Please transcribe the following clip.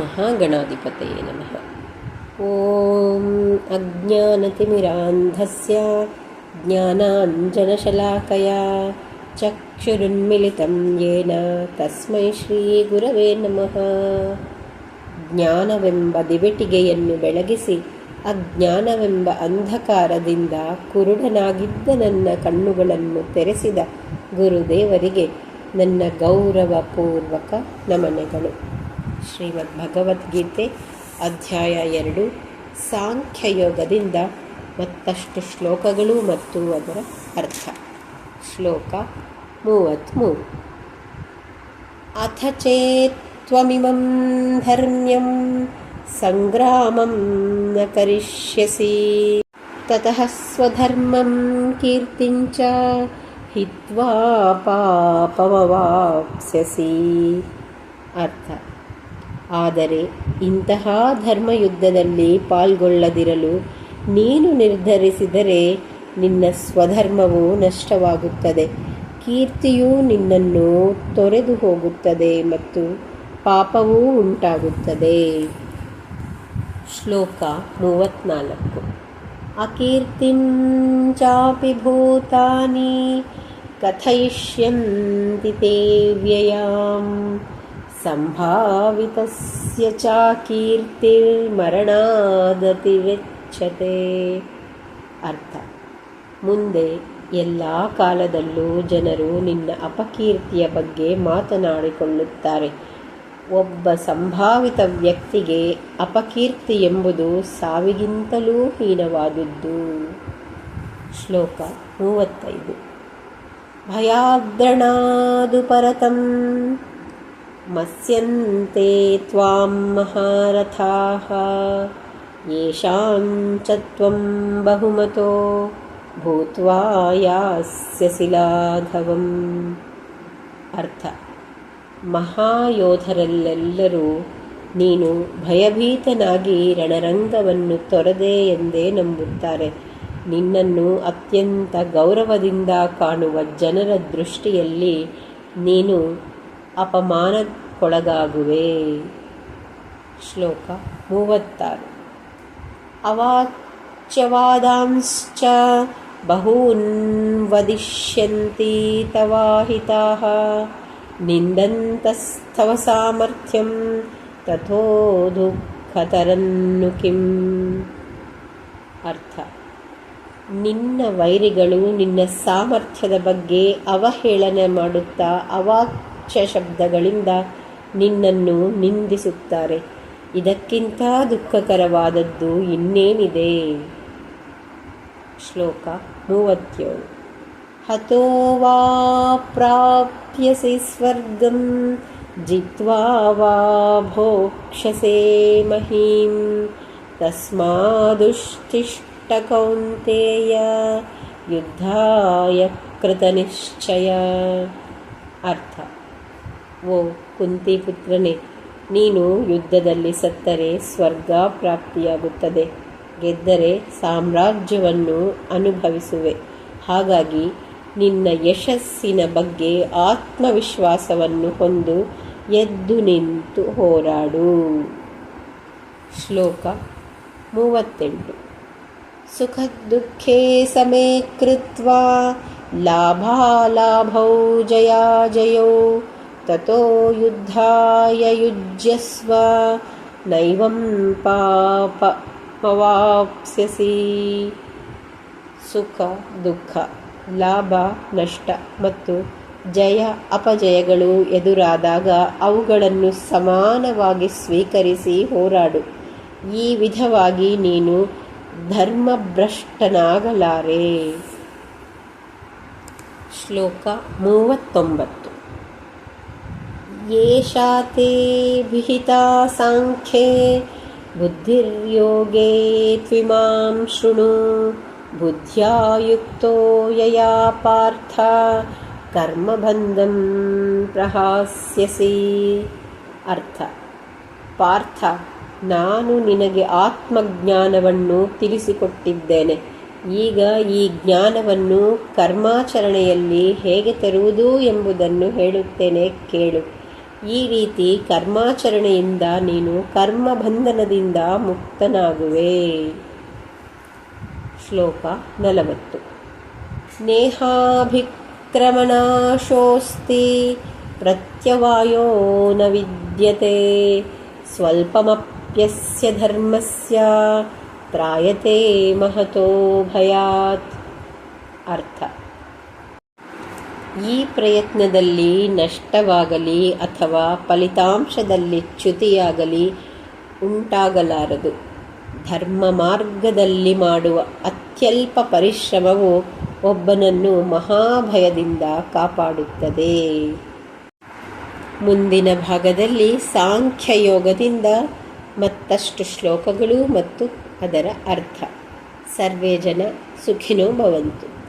महागणाधिपतये नमः ॐ अज्ञानतिमिरान्धस्य ज्ञानाञ्जनशलाकया चक्षुरुन्मिलितं येन ತಸ್ಮೈ ಶ್ರೀ ಗುರವೇ ನಮಃ ಜ್ಞಾನವೆಂಬ ದಿವೆಟಿಗೆಯನ್ನು ಬೆಳಗಿಸಿ ಅಜ್ಞಾನವೆಂಬ ಅಂಧಕಾರದಿಂದ ಕುರುಡನಾಗಿದ್ದ ನನ್ನ ಕಣ್ಣುಗಳನ್ನು ತೆರೆಸಿದ ಗುರುದೇವರಿಗೆ ನನ್ನ ಗೌರವಪೂರ್ವಕ ನಮನಗಳು ಶ್ರೀಮದ್ ಭಗವದ್ಗೀತೆ ಅಧ್ಯಾಯ ಎರಡು. ಸಾಂಖ್ಯಯೋಗದಿಂದ ಮತ್ತಷ್ಟು ಶ್ಲೋಕಗಳು ಮತ್ತು ಅದರ ಅರ್ಥ. ಶ್ಲೋಕ ಮೂವತ್ತ್ಮೂರು ಅಥ ಚೇತ್ವಮಿಮಂ ಧರ್ಮ್ಯಂ ಸಂಗ್ರಾಮಂ ನ ಕರಿಷ್ಯಸಿ. ತತಃ ಸ್ವಧರ್ಮಂ ಕೀರ್ತಿಂಚ ಹಿತ್ವಾ ಪಾಪಮವಾಪ್ಸ್ಯಸಿ ಅರ್ಥ. ಆದರೆ ಇಂತಹ ಧರ್ಮಯುದ್ಧದಲ್ಲಿ ಪಾಲ್ಗೊಳ್ಳದಿರಲು ನೀನು ನಿರ್ಧರಿಸಿದರೆ ನಿನ್ನ ಸ್ವಧರ್ಮವು ನಷ್ಟವಾಗುತ್ತದೆ. ಕೀರ್ತಿಯು ನಿನ್ನನ್ನು ತೊರೆದು ಹೋಗುತ್ತದೆ ಮತ್ತು ಪಾಪವೂ ಉಂಟಾಗುತ್ತದೆ. ಶ್ಲೋಕ ಮೂವತ್ನಾಲ್ಕು. ಅಕೀರ್ತಿಂಚಾಪಿ ಭೂತಾನಿ ಕಥಯಿಷ್ಯಂತಿ ವ್ಯಯಾಂ ಚ ವೆಚ್ಚತೆ ಅರ್ಥ ಮುಂದೆ ಎಲ್ಲ ಕಾಲದಲ್ಲೂ ಜನರು ನಿನ್ನ ಅಪಕೀರ್ತಿಯ ಬಗ್ಗೆ ಮಾತನಾಡಿಕೊಳ್ಳುತ್ತಾರೆ. ಒಬ್ಬ ಸಂಭಾವಿತ ವ್ಯಕ್ತಿಗೆ ಅಪಕೀರ್ತಿ ಎಂಬುದು ಸಾವಿಗಿಂತಲೂ ಹೀನವಾದುದ್ದು. ಶ್ಲೋಕ ಮೂವತ್ತೈದು. ಭಯಾದ್ರಣಾದು ಪರತಂ ಮತ್ಸ್ಯಂತೆ ತ್ವಾಂ ಮಹಾರಥಾಃ येषां च त्वं यास्यसि ಲಾಘವಂ ಅರ್ಥ ಮಹಾಯೋಧರಲ್ಲೆಲ್ಲರೂ ನೀನು ಭಯಭೀತನಾಗಿ ರಣರಂಗವನ್ನು ತೊರದೆ ಎಂದೇ ನಂಬುತ್ತಾರೆ. ನಿನ್ನನ್ನು ಅತ್ಯಂತ ಗೌರವದಿಂದ ಕಾಣುವ ಜನರ ದೃಷ್ಟಿಯಲ್ಲಿ ನೀನು ಅಪಮಾನಕ್ಕೊಳಗಾಗುವೆ. ಶ್ಲೋಕ ಮೂವತ್ತಾರು. ಅವಾಚ್ಯವಾದಾಂಶ್ಚ ಬಹೂನ್ ವದಿಷ್ಯಂತಿ ತವಾಹಿತಾಃ. ನಿಂದಂತಸ್ಥವ ಸಾಮರ್ಥ್ಯಂ, ತಥೋ ದುಃಖತರನ್ನು ಕಿಂ. ಅರ್ಥ. ನಿನ್ನ ವೈರಿಗಳು ನಿನ್ನ ಸಾಮರ್ಥ್ಯದ ಬಗ್ಗೆ ಅವಹೇಳನೆ ಮಾಡುತ್ತಾ ಅವಾಚ್ಯ ಶಬ್ದಗಳಿಂದ ನಿನ್ನನ್ನು ನಿಂದಿಸುತ್ತಾರೆ. ಇದಕ್ಕಿಂತ ದುಃಖಕರವಾದದ್ದು ಇನ್ನೇನಿದೆ? ಶ್ಲೋಕ ಮೂವತ್ತೇಳು. ಹತೋ ವಾ ಪ್ರಾಪ್ಯಸಿ ಸ್ವರ್ಗಂ, ಜಿತ್ವಾ ಭೋಕ್ಷಸೆ ಮಹೀಂ, ತಸ್ಮಾದುಷ್ಟಿಷ್ಟಕೌಂತೆಯ ಯುದ್ಧಾಯ ಕೃತನಿಶ್ಚಯ. ಅರ್ಥ. ಓ ಕುಂತಿಪುತ್ರನೇ ನೀನು ಯುದ್ಧದಲ್ಲಿ ಸತ್ತರೆ ಸ್ವರ್ಗ ಪ್ರಾಪ್ತಿಯಾಗುತ್ತದೆ. ಗೆದ್ದರೆ ಸಾಮ್ರಾಜ್ಯವನ್ನು ಅನುಭವಿಸುವೆ. ಹಾಗಾಗಿ ನಿನ್ನ ಯಶಸ್ಸಿನ ಬಗ್ಗೆ ಆತ್ಮವಿಶ್ವಾಸವನ್ನು ಹೊಂದು ಎದ್ದು ನಿಂತು ಹೋರಾಡು. ಶ್ಲೋಕ ಮೂವತ್ತೆಂಟು. ಸುಖ ದುಃಖೇ ಸಮೇ ಕೃತ್ವಾ, ಲಾಭಾಲಾಭೌ ಜಯಾಜಯೌ ತಥೋ ಯುದ್ಧಾಯ ಯುಜ್ಯಸ್ವ ನೈವಂ पापमवाप्स्यसि ಸುಖ ದುಃಖ ಲಾಭ ನಷ್ಟ ಮತ್ತು ಜಯ, ಅಪಜಯಗಳು ಎದುರಾದಾಗ ಅವುಗಳನ್ನು ಸಮಾನವಾಗಿ ಸ್ವೀಕರಿಸಿ ಹೋರಾಡು. ಈ ವಿಧವಾಗಿ ನೀನು ಧರ್ಮಭ್ರಷ್ಟನಾಗಲಾರೆ. ಶ್ಲೋಕ ಮೂವತ್ತೊಂಬತ್ತು. ವಿಹಿತಾ ಸಾಂಖ್ಯೆ ಬುದ್ಧಿರ್ಯೋಗೇ ತ್ವಿಮಾಂ ಶೃಣು ಬುದ್ಧ್ಯಾ ಯುಕ್ತೋ ಯಯಾ ಪಾರ್ಥ ಕರ್ಮಬಂಧಂ ಪ್ರಹಾಸ್ಯಸಿ ಅರ್ಥ ಪಾರ್ಥ ನಾನು ನಿನಗೆ ಆತ್ಮಜ್ಞಾನವನ್ನು ತಿಳಿಸಿಕೊಟ್ಟಿದ್ದೇನೆ। ಈಗ ಈ ಜ್ಞಾನವನ್ನು ಕರ್ಮಾಚರಣೆಯಲ್ಲಿ ಹೇಗೆ ತರುವುದು ಎಂಬುದನ್ನು ಹೇಳುತ್ತೇನೆ, ಕೇಳು। ಈ ರೀತಿ ಕರ್ಮಾಚರಣೆಯಿಂದ ನೀನು ಕರ್ಮ ಬಂಧನದಿಂದ ಮುಕ್ತನಾಗುವೆ. ಶ್ಲೋಕ ನಲವತ್ತು. ನೇಹಾಭಿಕ್ರಮಣಾಶೋಸ್ತಿ ಪ್ರತ್ಯವಾಯೋ ನ ವಿದ್ಯತೆ. ಸ್ವಲ್ಪಮಪ್ಯಸ್ಯ ಧರ್ಮಸ್ಯ ಪ್ರಾಯತೆ ಮಹತೋ ಭಯಾತ್. ಅರ್ಥ. ಈ ಪ್ರಯತ್ನದಲ್ಲಿ ನಷ್ಟವಾಗಲಿ ಅಥವಾ ಫಲಿತಾಂಶದಲ್ಲಿ ಚ್ಯುತಿಯಾಗಲಿ ಉಂಟಾಗಲಾರದು. ಧರ್ಮ ಮಾರ್ಗದಲ್ಲಿ ಮಾಡುವ ಅತ್ಯಲ್ಪ ಪರಿಶ್ರಮವು ಒಬ್ಬನನ್ನು ಮಹಾಭಯದಿಂದ ಕಾಪಾಡುತ್ತದೆ. ಮುಂದಿನ ಭಾಗದಲ್ಲಿ ಸಾಂಖ್ಯಯೋಗದಿಂದ ಮತ್ತಷ್ಟು ಶ್ಲೋಕಗಳು ಮತ್ತು ಅದರ ಅರ್ಥ. ಸರ್ವೇ ಜನ ಸುಖಿನೋ ಭವಂತು.